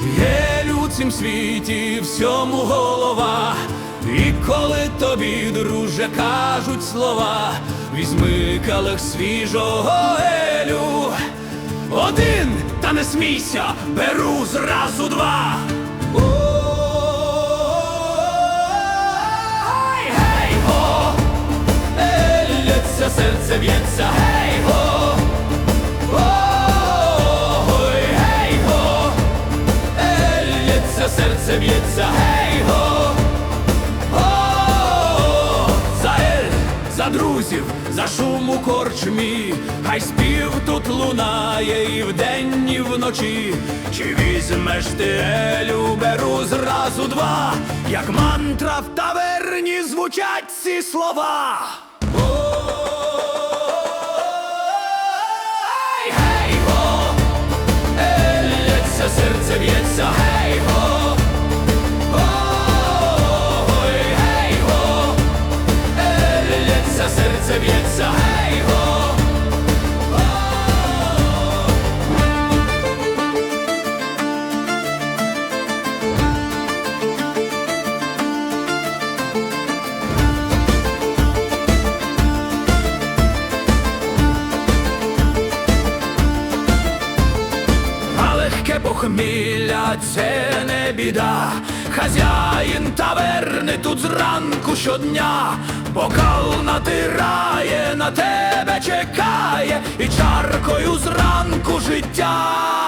Є у цім світі всьому голова, і коли тобі, друже, кажуть слова, візьми калих свіжого елю. Один, та не смійся, беру зразу два. Ой, гей, го, елється, серце б'ється, гей, серце б'ється, гей, го. О, За ель, за друзів, за шум у корчмі, хай спів тут лунає і вдень, і вночі. Чи візьмеш ти елю, беру зразу два, як мантра в таверні звучать ці слова. Го, елється, серце б'ється, гей, го. Похмілля це не біда. Хазяїн таверни тут зранку щодня, бокал натирає, на тебе чекає, і чаркою зранку життя